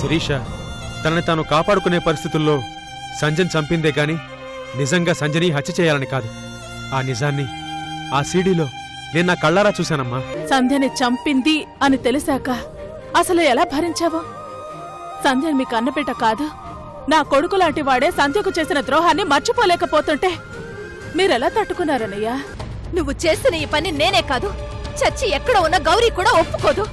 శిరీష తనని తాను కాపాడుకునే పరిస్థితుల్లో సంజయ్ చంపిందే గాని నిజంగా సంజని హత్య చేయాలని కాదు. ఆ నిజాన్ని ఆ సీడీలో నేను నా కళ్ళారా చూశానమ్మా. సంధ్యని చంపింది అని తెలిసాక అసలు ఎలా భరించావు? సంధ్య మీ కన్నబిడ్డ కాదు. నా కొడుకు లాంటి వాడే సంధ్యకు చేసిన ద్రోహాన్ని మర్చిపోలేకపోతుంటే మీరెలా తట్టుకున్నారనయ్యా నువ్వు చేసిన ఈ పని నేనే కాదు. చచ్చి ఎక్కడ ఉన్న గౌరీ కూడా ఒప్పుకోదు.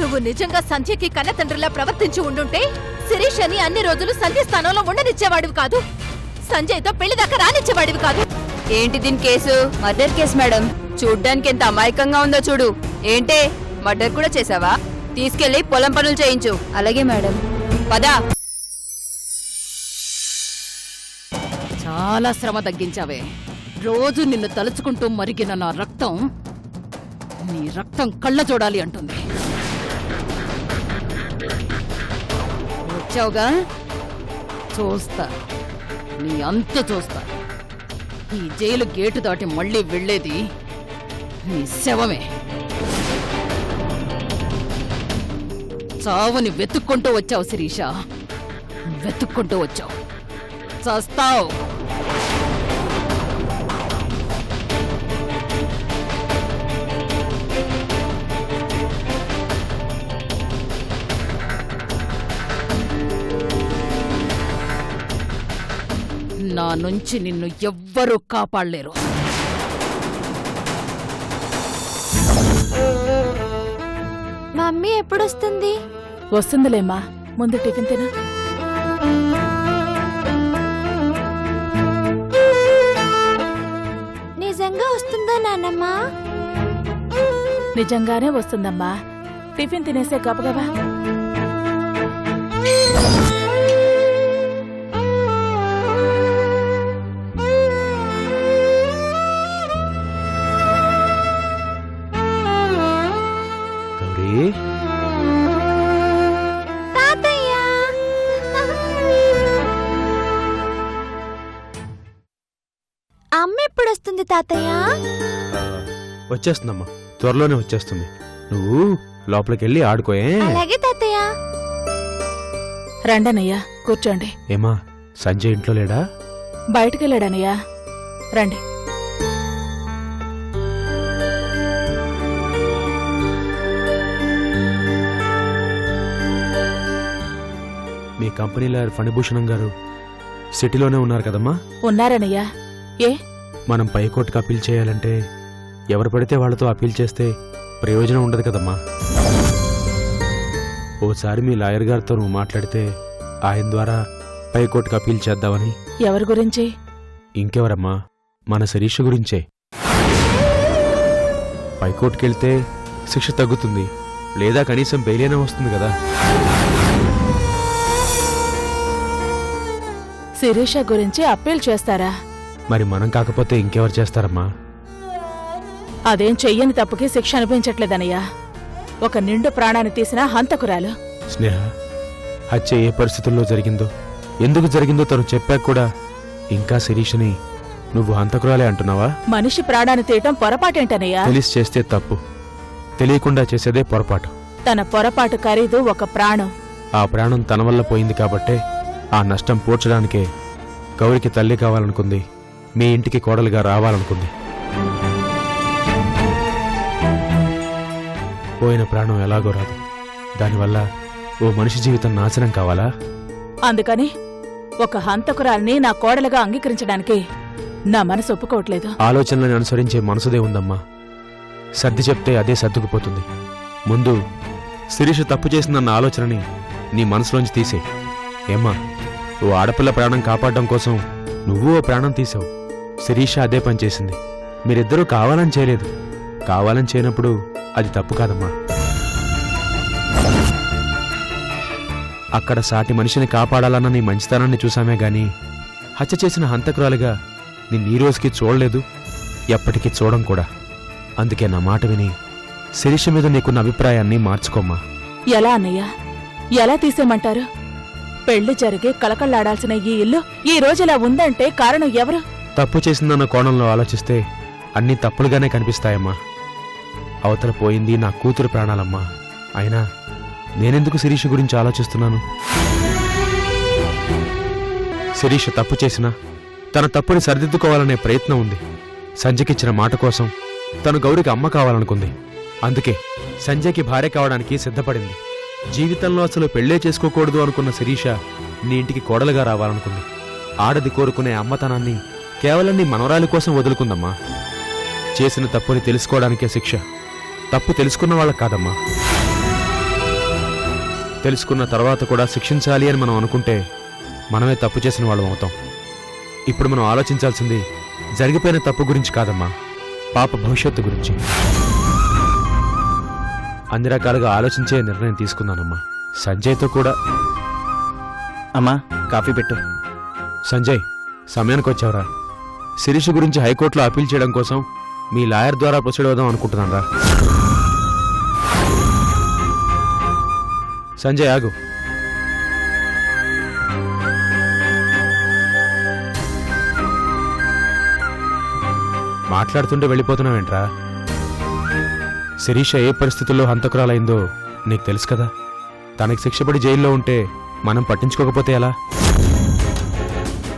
నువ్వు నిజంగా సంధ్యకి కన్నతండ్రిలా ప్రవర్తించి ఉండుంటే శిరీష్ అని అన్ని రోజులు సంధ్య స్థానంలో ఉండనిచ్చేవాడివి కాదు. సంజయ్తో పెళ్ళి దాకా రానిచ్చేవాడివి కాదు. ఏంటి దీని కేసు? Murder case madam. చూడ్డానికి ఎంత అమాయకంగా ఉందో చూడు. ఏంటే? మర్డర్ కూడా చేసావా? తీసుకెళ్ళి పొలం పనులు చేయించు. అలాగే మేడం. పదా. చాలా శ్రమ తగ్గించావే. రోజు నిన్ను తలుచుకుంటూ మరిగిన నా రక్తం నీ రక్తం కళ్ళ చూడాలి అంటుంది. వచ్చావుగా చూస్తా. నీ అంత చూస్తా. ఈ జైలు గేటు దాటి మళ్ళీ వెళ్ళేది నీ శవమే. చావుని వెతుక్కుంటూ వచ్చావు శిరీష. వెతుక్కుంటూ వచ్చావు. చస్తావు. నా నుంచి నిన్ను ఎవ్వరూ కాపాడలేరు. మమ్మీ ఎప్పుడొస్తుంది? వస్తుందిలేమ్మా. ముందు టిఫిన్ తిన. నిజంగా వస్తుందా నాన్నమ్మా? నిజంగానే వస్తుందమ్మా. టిఫిన్ తినేసే గబగబా తాతయ్య? వచ్చేస్తుందమ్మా. త్వరలోనే వచ్చేస్తుంది. నువ్వు లోపలికి వెళ్ళి ఆడుకోయే అలాగే తాతయ్య. రండనయ్యా కూర్చోండి. ఏమా సంజయ్ ఇంట్లో లేడా? బయటికెళ్ళాడనయ్యా రండి. మీ కంపెనీలో ఫణిభూషణం గారు సిటీలోనే ఉన్నారు కదమ్మా? ఉన్నారనయ్యా ఏ? మనం పైకోర్టుకు అప్పీల్ చేయాలంటే ఎవరు పడితే వాళ్ళతో అప్పీల్ చేస్తే ప్రయోజనం ఉండదు కదమ్మా. ఓసారి మీ లాయర్ గారితో నువ్వు మాట్లాడితే ఆయన ద్వారా పైకోర్టుకు అప్పీల్ చేద్దామని. ఎవరి గురించి? ఇంకెవరమ్మా? మన శిరీష గురించే. పైకోర్టుకెళ్తే శిక్ష తగ్గుతుంది. లేదా కనీసం బెయిలైనా వస్తుంది కదా. శిరీష గురించి అప్పీల్ చేస్తారా? మరి మనం కాకపోతే ఇంకెవరు చేస్తారమ్మా? అదేం చెయ్యని తప్పుకి శిక్ష అనిపించట్లేదనయ్యా ఒక నిండు ప్రాణాన్ని తీసిన హంతకురాలు. స్నేహ హత్య ఏ పరిస్థితుల్లో జరిగిందో ఎందుకు జరిగిందో తను చెప్పాక కూడా ఇంకా శిరీషని నువ్వు హంతకురాలే అంటున్నావా? మనిషి ప్రాణాన్ని తీయటం పొరపాటేంటనయ్యా తెలిసి చేస్తే తప్పు తెలియకుండా చేసేదే పొరపాటు. తన పొరపాటు ఖరీదు ఒక ప్రాణం. ఆ ప్రాణం తన వల్ల పోయింది కాబట్టే ఆ నష్టం పూడ్చడానికే గౌరికి తల్లి కావాలనుకుంది. మీ ఇంటికి కోడలుగా రావాలనుకుంది. పోయిన ప్రాణం ఎలాగో రాదు. దానివల్ల ఓ మనిషి జీవితం నాశనం కావాలా? అందుకని ఒక హంతకురాల్ని నా కోడలుగా అంగీకరించడానికి నా మనసు ఒప్పుకోవట్లేదు. ఆలోచనలను అనుసరించే మనసుదే ఉందమ్మా. సర్ది చెప్తే అదే సర్దుకుపోతుంది. ముందు శిరీష తప్పు చేసిందన్న ఆలోచనని నీ మనసులోంచి తీసేయ్. ఏమ్మా ఓ ఆడపిల్ల ప్రాణం కాపాడడం కోసం నువ్వు ఓ ప్రాణం తీసావు. శిరీష అదే పని చేసింది. మీరిద్దరూ కావాలని చేయలేదు. కావాలని చేయనప్పుడు అది తప్పు కాదమ్మా. అక్కడ సాటి మనిషిని కాపాడాలన్న నీ మంచితనాన్ని చూసామే గాని హత్య చేసిన హంతకురాలుగా నిన్ను ఈ రోజుకి చూడలేదు ఎప్పటికీ చూడం కూడా. అందుకే నా మాట విని శిరీష మీద నీకున్న అభిప్రాయాన్ని మార్చుకోమ్మా. ఎలా అన్నయ్యా? ఎలా తీసేమంటారు పెళ్ళి జరిగే కలకళ్ళాడాల్సిన ఈ ఇల్లు ఈ రోజు ఇలా ఉందంటే కారణం ఎవరు? తప్పు చేసిందన్న కోణంలో ఆలోచిస్తే అన్నీ తప్పులుగానే కనిపిస్తాయమ్మా. అవతల పోయింది నా కూతురు ప్రాణాలమ్మా. అయినా నేనెందుకు శిరీష గురించి ఆలోచిస్తున్నాను? శిరీష తప్పు చేసినా తన తప్పుని సరిదిద్దుకోవాలనే ప్రయత్నం ఉంది. సంజయ్కిచ్చిన మాట కోసం తను గౌరికి అమ్మ కావాలనుకుంది. అందుకే సంజయ్కి భార్య కావడానికి సిద్ధపడింది. జీవితంలో అసలు పెళ్ళే చేసుకోకూడదు అనుకున్న శిరీష నీ ఇంటికి కోడలుగా రావాలనుకుంది. ఆడది కోరుకునే అమ్మతనాన్ని కేవలం నీ మనవరాలి కోసం వదులుకుందమ్మా. చేసిన తప్పుని తెలుసుకోవడానికే శిక్ష. తప్పు తెలుసుకున్న వాళ్ళకి కాదమ్మా. తెలుసుకున్న తర్వాత కూడా శిక్షించాలి అని మనం అనుకుంటే మనమే తప్పు చేసిన వాళ్ళం అవుతాం. ఇప్పుడు మనం ఆలోచించాల్సింది జరిగిపోయిన తప్పు గురించి కాదమ్మా. పాప భవిష్యత్తు గురించి. అన్ని రకాలుగా ఆలోచించే నిర్ణయం తీసుకున్నానమ్మా. సంజయ్తో కూడా. అమ్మా కాఫీ పెట్టు. సంజయ్ సమయానికి వచ్చావురా. శిరీష గురించి హైకోర్టులో అప్పీల్ చేయడం కోసం మీ లాయర్ ద్వారా ప్రొసీడ్ అవుదాం అనుకుంటున్నాను రా. సంజయ్ ఆగు. మాట్లాడుతుంటే వెళ్ళిపోతున్నావేంట్రా? శిరీష ఏ పరిస్థితుల్లో హంతకురాలైందో నీకు తెలుసు కదా. తనకి శిక్షపడి జైల్లో ఉంటే మనం పట్టించుకోకపోతే ఎలా?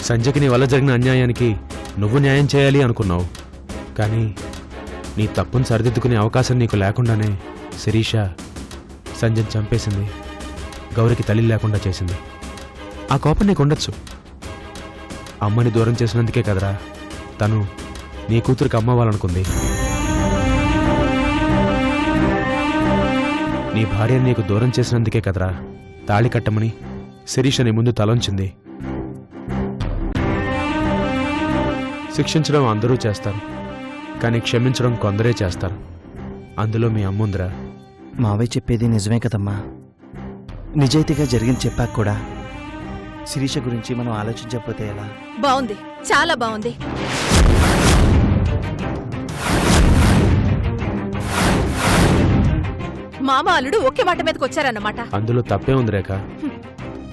సంజయ్కి నీ వల్ల జరిగిన అన్యాయానికి నువ్వు న్యాయం చేయాలి అనుకున్నావు. కానీ నీ తప్పును సరిదిద్దుకునే అవకాశం నీకు లేకుండానే శిరీష సంజయ్ చంపేసింది. గౌరికి తల్లి లేకుండా చేసింది. ఆ కోపం నీకు ఉండొచ్చు. అమ్మని దూరం చేసినందుకే కదరా. తను నీ కూతురికి అమ్మవ్వాలనుకుంది నీ భార్యను నీకు దూరం చేసినందుకే కదరా. తాళి కట్టమని శిరీష నీ ముందు తలొంచింది. శిక్షించడం అందరూ చేస్తారు. కానీ క్షమించడం కొందరే చేస్తారు. అందులో మీ అమ్ముందిరా మావయ్య చెప్పేది నిజమే కదమ్మా. నిజాయితీగా జరిగింది చెప్పాక కూడా శిరీష గురించి మనం ఆలోచించకపోతే ఎలా? బాగుంది చాలా బాగుంది మామ అల్లుడు ఒకే మాట మీదకి వచ్చారన్నమాట. అందులో తప్పే ఉంది రేఖ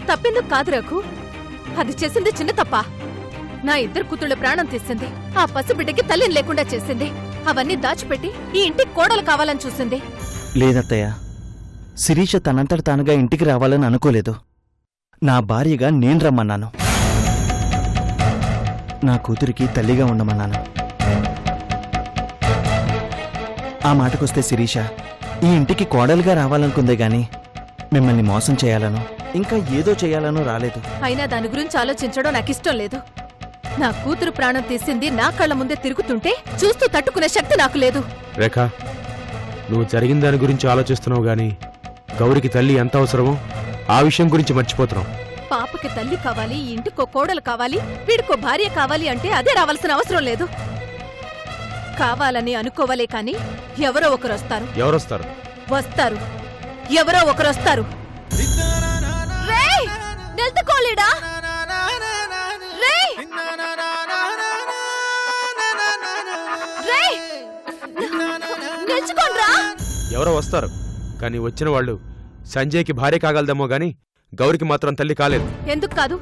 తప్పెందుకు కాదు రఘు. అది చేసింది చిన్న తప్ప. నా ఇద్దరు కూతుళ్ళ ప్రాణం తీసింది. ఆ పసిబిడ్డకి తల్లిని లేకుండా చేసింది. అవన్నీ దాచిపెట్టి ఈ ఇంటికి కోడలు కావాలని చూసింది. లేదత్తయ్య. శిరీష తనంతట తానుగా ఇంటికి రావాలని అనుకోలేదు. నా భార్యగా నేను రమ్మన్నాను. నా కూతురికి తల్లిగా ఉండమన్నాను. ఆ మాటకొస్తే శిరీష ఈ ఇంటికి కోడలుగా రావాలనుకుందే గాని మిమ్మల్ని మోసం చేయాలనో ఇంకా ఏదో చేయాలనో రాలేదు. అయినా దాని గురించి ఆలోచించడం నాకు ఇష్టం లేదు. నా కూతురు ప్రాణం తీసింది నా కళ్ళ ముందే తిరుగుతుంటే చూస్తూ తట్టుకునే శక్తి నాకు లేదు. రేఖ నువ్వు జరిగిన దాని గురించి ఆలోచిస్తున్నావు గాని గౌరికి తల్లి ఎంత అవసరమో ఆ విషయం గురించి మర్చిపోతున్నావు. పాపకి తల్లి కావాలి ఈ ఇంటికో కోడలు కావాలి వీడికో భార్య కావాలి అంటే అదే రావాల్సిన అవసరం లేదు. కావాలని అనుకోవలే కాని ఎవరో ఒకరు వస్తారు. ఎవరొస్తారు? వస్తారు. ఎవరో ఒకరు వస్తారు. రేయ్! ఎవరో వస్తారు. కానీ వచ్చిన వాళ్ళు సంజయ్కి భార్య కాగలదేమో గాని గౌరికి మాత్రం తల్లి కాలేదు. ఎందుకు కాదు?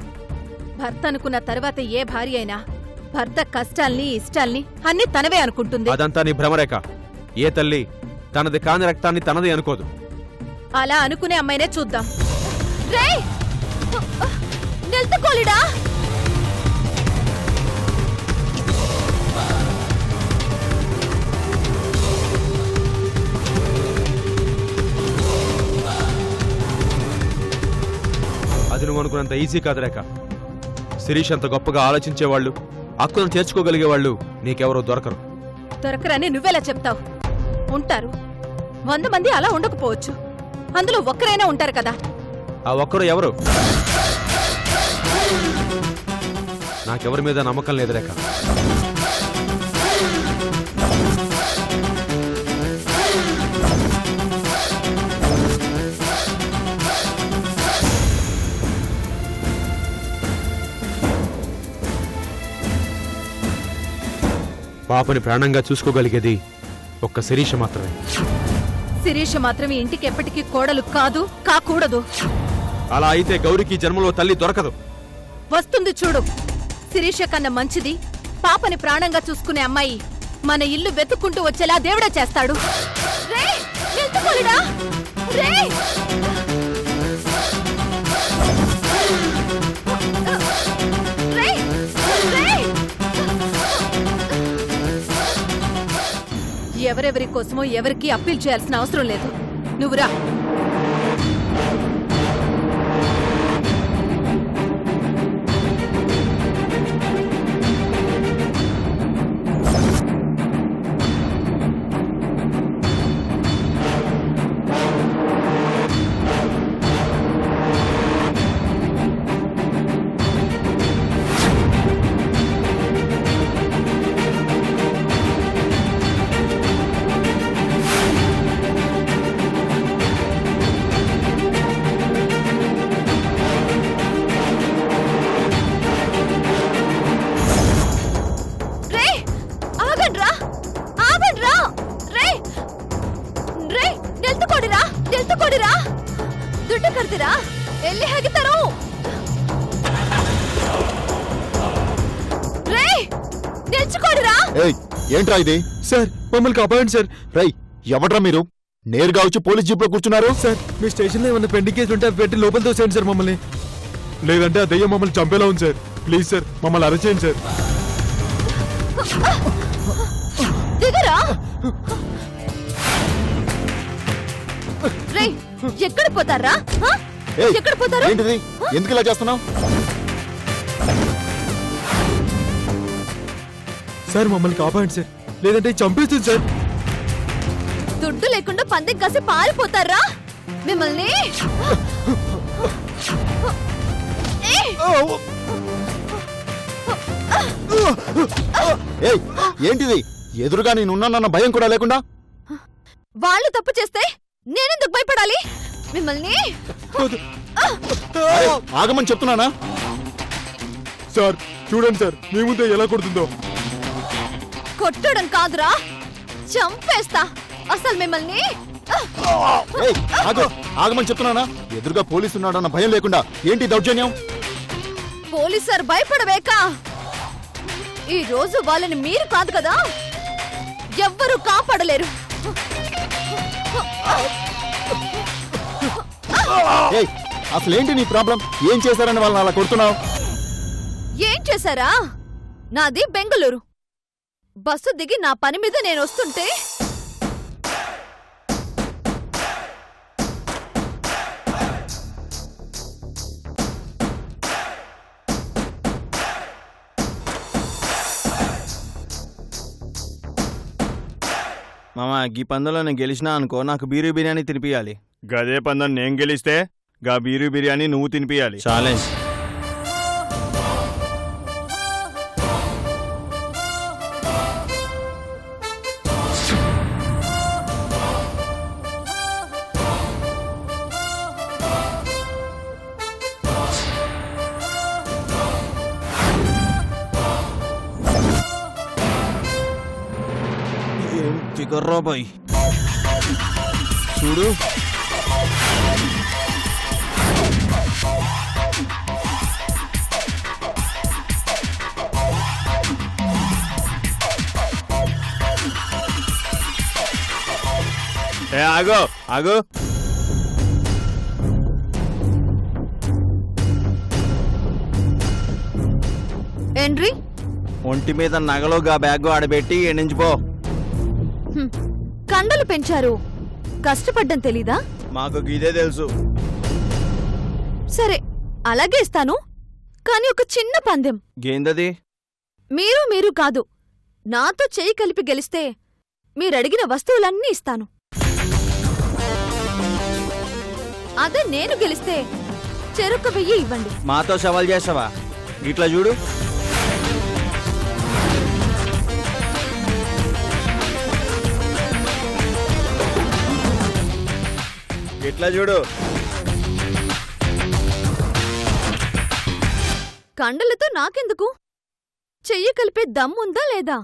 భర్త అనుకున్న తర్వాత ఏ భార్య అయినా భర్త కష్టాల్ని ఇష్టాల్ని అన్ని తనవే అనుకుంటుంది. అదంతా నీ భ్రమరేఖ. ఏ తల్లి తనది కాని రక్తాన్ని తనది అనుకోదు. అలా అనుకునే అమ్మాయినే చూద్దాం. రేయ్! నువ్వు అనుకున్నంత ఈజీ కాదు రేఖ. శిరీష్ అంత గొప్పగా ఆలోచించేవాళ్ళు హక్కులను చేర్చుకోగలిగే వాళ్ళు నీకెవరో దొరకరు. దొరకరని నువ్వెలా చెప్తావు? ఉంటారు. వంద మంది అలా ఉండకపోవచ్చు. అందులో ఒక్కరైనా ఉంటారు కదా? ఆ ఒక్కరు ఎవరు? నాకెవరి మీద నమ్మకం లేదు రేఖ. పాపని ప్రాణంగా చూసుకోగలిగేది ఒక్క శిరీష మాత్రమే శిరీష మాత్రం ఈ ఇంటికి ఎప్పటికీ కోడలు కాదు కాకూడదు అలా అయితే గౌరికి జన్మలో తల్లి దొరకదు వస్తుంది చూడు శిరీష కన్నా మంచిది పాపని ప్రాణంగా చూసుకునే అమ్మాయి మన ఇల్లు వెతుక్కుంటూ వచ్చేలా దేవుడే చేస్తాడు రేయ్! నిలుచుకోలేడా? రేయ్! ఎవరెవరి కోసమో ఎవరికి అప్పీల్ చేయాల్సిన అవసరం లేదు. నువ్వు రా. ఏంట్రా ఇది? సార్ మమ్మల్ని కాపాడండి సార్. రై ఎవడ్రా మీరు? నేరుగా వచ్చి పోలీస్ జీప్లో కూర్చున్నారు? సార్ మీ స్టేషన్లో ఏమన్నా పెండింగ్ కేసులు ఉంటే పెట్టి లోపల తోసేయండి సార్ మమ్మల్ని. లేదంటే ఆ దెయ్యం మమ్మల్ని చంపేలా ఉంది సార్. ప్లీజ్ సార్ మమ్మల్ని అరెస్ట్ చేయండి సార్. దిగరా? రే ఎక్కడ పోతారా? ఎక్కడ పోతారు? ఏంటిది? ఎందుకు ఇలా చేస్తున్నావు? సార్ మమ్మల్ని కాపాడండి సార్. లేదంటే చంపేస్తుంది సార్. దుడ్డు లేకుండా పందెం కాసి పారిపోతారా? మిమ్మల్ని? ఏయ్! ఏయ్ ఏంటిది? ఎదురుగా నేనున్నానన్న భయం కూడా లేకుండా? వాళ్ళు తప్పు చేస్తే నేనెందుకు భయపడాలి? మిమ్మల్ని? అరే, ఆగమని చెప్తున్నానా? సార్ చూడండి సార్ మీ ముందే ఎలా కొడుతుందో. కొట్టడం కాదురా. చంపేస్తా. అసలు మిమ్మల్ని. ఆగమని చెప్తున్నానా? ఎదురుగా పోలీసు ఉన్నాడన్న భయం లేకుండా ఏంటి దౌర్జన్యం? పోలీసారు భయపడవేక. ఈ రోజు వాళ్ళని మీరు కాదు కదా? ఎవ్వరూ కాపాడలేరు. ఏయ్ అసలేంటి నీ ప్రాబ్లం? ఏం చేశారని వాళ్ళని అలా కొడుతున్నావు? ఏం చేశారా? నాది బెంగళూరు. బస్సు దిగి నా పని మీద నేను వస్తుంటే? మామ గీ పందులో నేను గెలిచినా అనుకో నాకు బీరు బిర్యానీ తినిపియాలి. గదే పందం నేను గెలిస్తే గా బీరు బిర్యానీ నువ్వు తినిపియాలి. ఛాలెంజ్. ఏం ఫిగర్రా బాయ్ చూడు. ఏ ఆగో ఆగో. ఎండ్రీ ఒంటి మీద నగలో గా బ్యాగ్ ఆడబెట్టి ఎండించిపో. కండలు పెంచారు. కష్టపడ్డం తెలీదా? మాకు ఇదే తెలుసు. సరే అలాగే ఇస్తాను. కానీ ఒక చిన్న పందెం. గేందది మీరు మీరు కాదు. నాతో చేయి కలిపి గెలిస్తే మీరడిగిన వస్తువులన్నీ ఇస్తాను. అదే నేను గెలిస్తే చెరుకు వెయ్యి ఇవ్వండి. మాతో సవాల్ చేస్తావా? ఇట్లా చూడు. ఇట్లా చూడు. కండలతో నాకెందుకు? చెయ్యి కలిపే దమ్ముందా లేదా?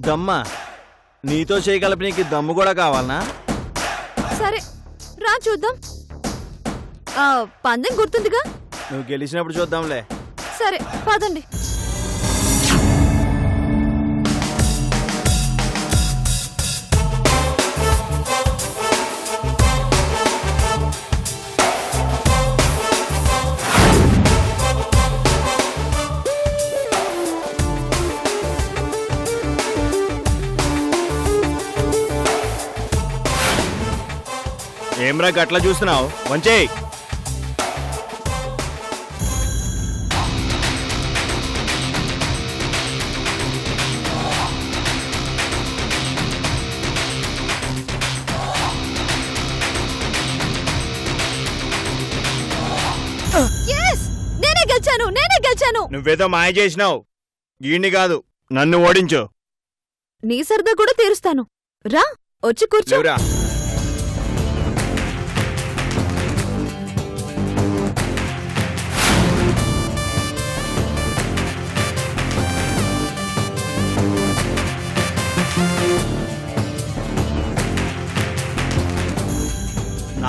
దమ్మ. నీతో చేయగలపి నీకు దమ్ము కూడా కావాలనా? సరే రా చూద్దాం. ఆ, పందెం గుర్తుందిగా? నువ్వు గెలిచినప్పుడు చూద్దాంలే. సరే పదండి. ఏమ్రా గట్లా చూస్తున్నావు? వంచేయ్ నేనే గెలిచాను నేనే గెలిచాను! నువ్వేదో మాయ చేసినావు. గీడిని కాదు నన్ను ఓడించు. నీ సరదా కూడా తీరుస్తాను. రా వచ్చి కూర్చో.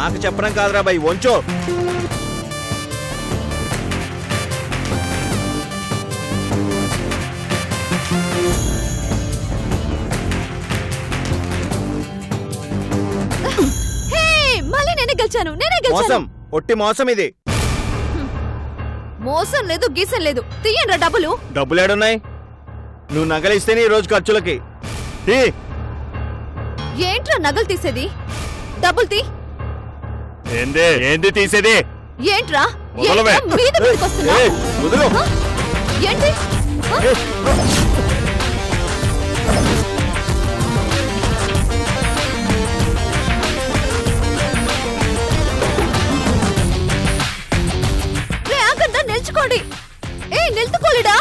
నాకు చెప్పడం కాదురా బాయ్ వంచో. మళ్ళీ నేనే గెలిచాను నేనే గెలిచాను. మోసం ఒట్టి మోసం ఇది. మోసం లేదు గీసం లేదు. తీయండి డబ్బులు. డబ్బులు ఏడున్నాయి? నువ్వు నగలిస్తేనే ఈ రోజు ఖర్చులకి. తీ. ఏంట్రా నగలు తీసేది? డబ్బులు తీ. ఏంది ఏంది తీసేది ఏంట్రా వదలవే. ఏంట్రా మీద మీదకి వస్తున్నావ్? ఏయ్, వదలు. హ? ఏంటి హ? రే, ఆగండ్రా, నిల్చుకోండి ఏ నిలుచుకోలేడా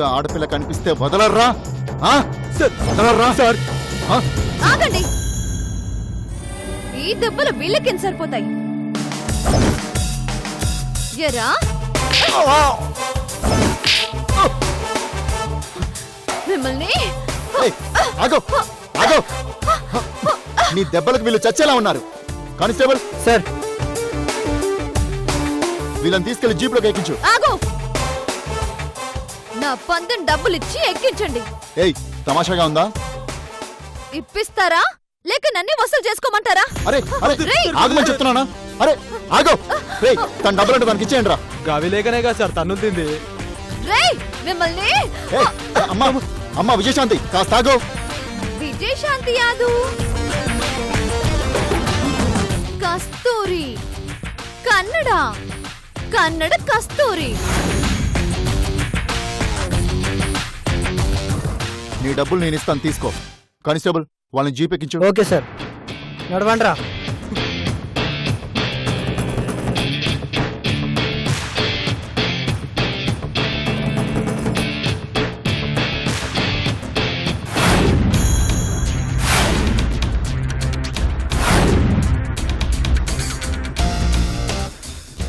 ఒంటరిగా ఆడపిల్ల కనిపిస్తే వదలర్రా? ఆ? వదలర్రా? సార్. ఆగండి. ఈ దెబ్బలు వీళ్ళకేం సరిపోతాయి? ఎరా? మిమ్మల్ని? ఆగో. ఆగో. నీ దెబ్బలకు వీళ్ళు చచ్చేలా ఉన్నారు. కానిస్టేబుల్. సార్. వీళ్ళని తీసుకెళ్ళి జీప్లోకి ఎక్కించు. ఆగు. నా పందెం డబ్బులిచ్చి ఎక్కించండి. ఏయ్ తమాషాగా ఉందా? ఇప్పిస్తారా? లేక నన్ను వసూలు చేసుకోమంటారా? అరే అరే రేయ్! ఆగమని చెప్తున్నానా? అరే ఆగో! రేయ్ తన డబ్బులంటే తనకి ఇచ్చేయండి రా గవిలేకనే కదా సార్ తన్ను తింది. రేయ్ మిమ్మల్ని ఏయ్, అమ్మా అమ్మా విజయశాంతి కాస్త ఆగో. విజయశాంతి యాదు? కస్తూరి. కన్నడ. కన్నడ కస్తూరి. నీ డబ్బులు నేను ఇస్తాను తీసుకో. కానిస్టేబుల్ వాళ్ళని జీప్ ఎక్కించు. Okay sir. నడవండ్రా.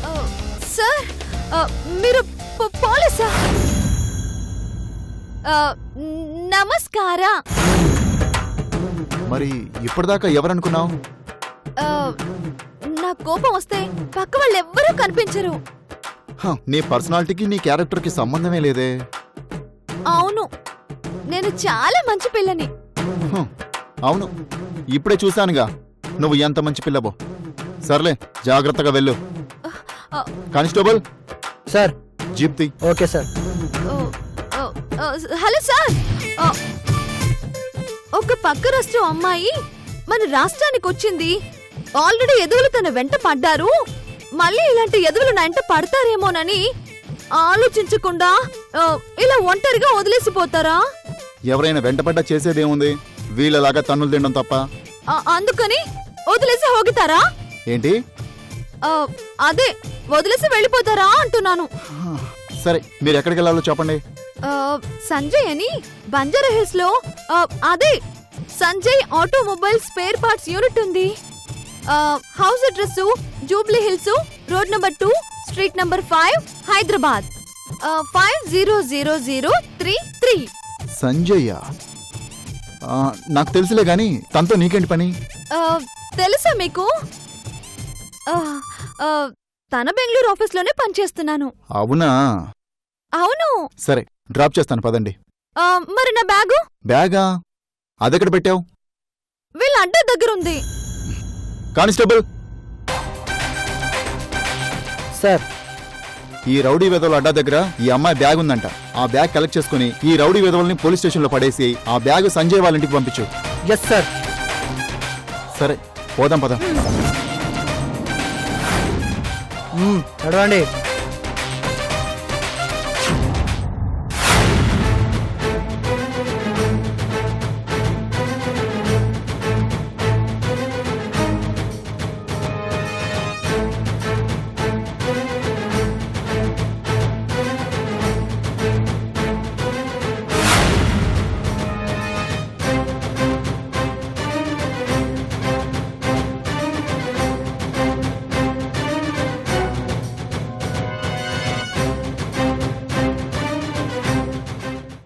ఆ, సార్ మీరు పోలీసా? నమస్కార. మరి ఇప్పటిదాకా ఎవరనుకున్నావు? నా కోపం వస్తే పక్క వాళ్ళు ఎవ్వరూ కనిపించరు. హ, నీ పర్సనాలిటీకి నీ క్యారెక్టర్కి సంబంధమే లేదే. అవును. నేను చాలా మంచి పిల్లని. హ, అవును. ఇప్పుడే చూశానుగా. నువ్వు ఎంత మంచి పిల్లబో సర్లే జాగ్రత్తగా వెళ్ళు. ఆ, కానిస్టేబుల్? సార్. జీప్ తీ. Okay sir. ఓ, ఓ, ఓ, హలో సార్. ఒక పక్క రాష్ట్రం అమ్మాయి మన రాష్ట్రానికి వచ్చింది. ఆల్రెడీ ఎదువులు తన వెంట పడ్డారు. మళ్ళీ ఇలాంటి ఎదువులు నా వెంట పడతారేమోనని ఆలోచించకుండా ఇలా ఒంటరిగా వదిలేసిపోతారా? ఎవరైనా వెంటపడ్డా చేసేదేముంది? వీళ్ళలాగా తన్నులు తినడం తప్ప. అందుకని వదిలేసి ಹೋಗಿతారా ఏంటి? అదే వదిలేసి వెళ్ళిపోతారా అంటున్నాను. సరే మీరు ఎక్కడికి వెళ్ళాలో చెప్పండి. సంజయ్ అని బంజారా హిల్స్లో అదే Sanjay automobile spare parts unit ఉంది. House address Jubilee Hills road number two street number five Hyderabad. Five zero zero zero three three. Sanjayya ఆ, నాకు తెలుసులే గాని తనతో నీకేంటి పని? తెలుసా మీకు? తన బెంగళూరు ఆఫీస్లోనే పనిచేస్తున్నాను. అవునా? అవును. సరే డ్రాప్ చేస్తాను పదండి. ఆ, మరి నా బ్యాగు? బ్యాగా? అదెక్కడ పెట్టావు? వీళ్ళ అడ్డ దగ్గర ఉంది కానిస్టేబుల్! సార్. ఈ రౌడీ వెధవల అడ్డా దగ్గర ఈ అమ్మాయి బ్యాగ్ ఉందంట. ఆ బ్యాగ్ కలెక్ట్ చేసుకుని ఈ రౌడీ వెధవల్ని పోలీస్ స్టేషన్లో పడేసి ఆ బ్యాగ్ సంజయ్ వాళ్ళ ఇంటికి పంపించు. Yes sir. సరే పోదాం పద. నడవండి.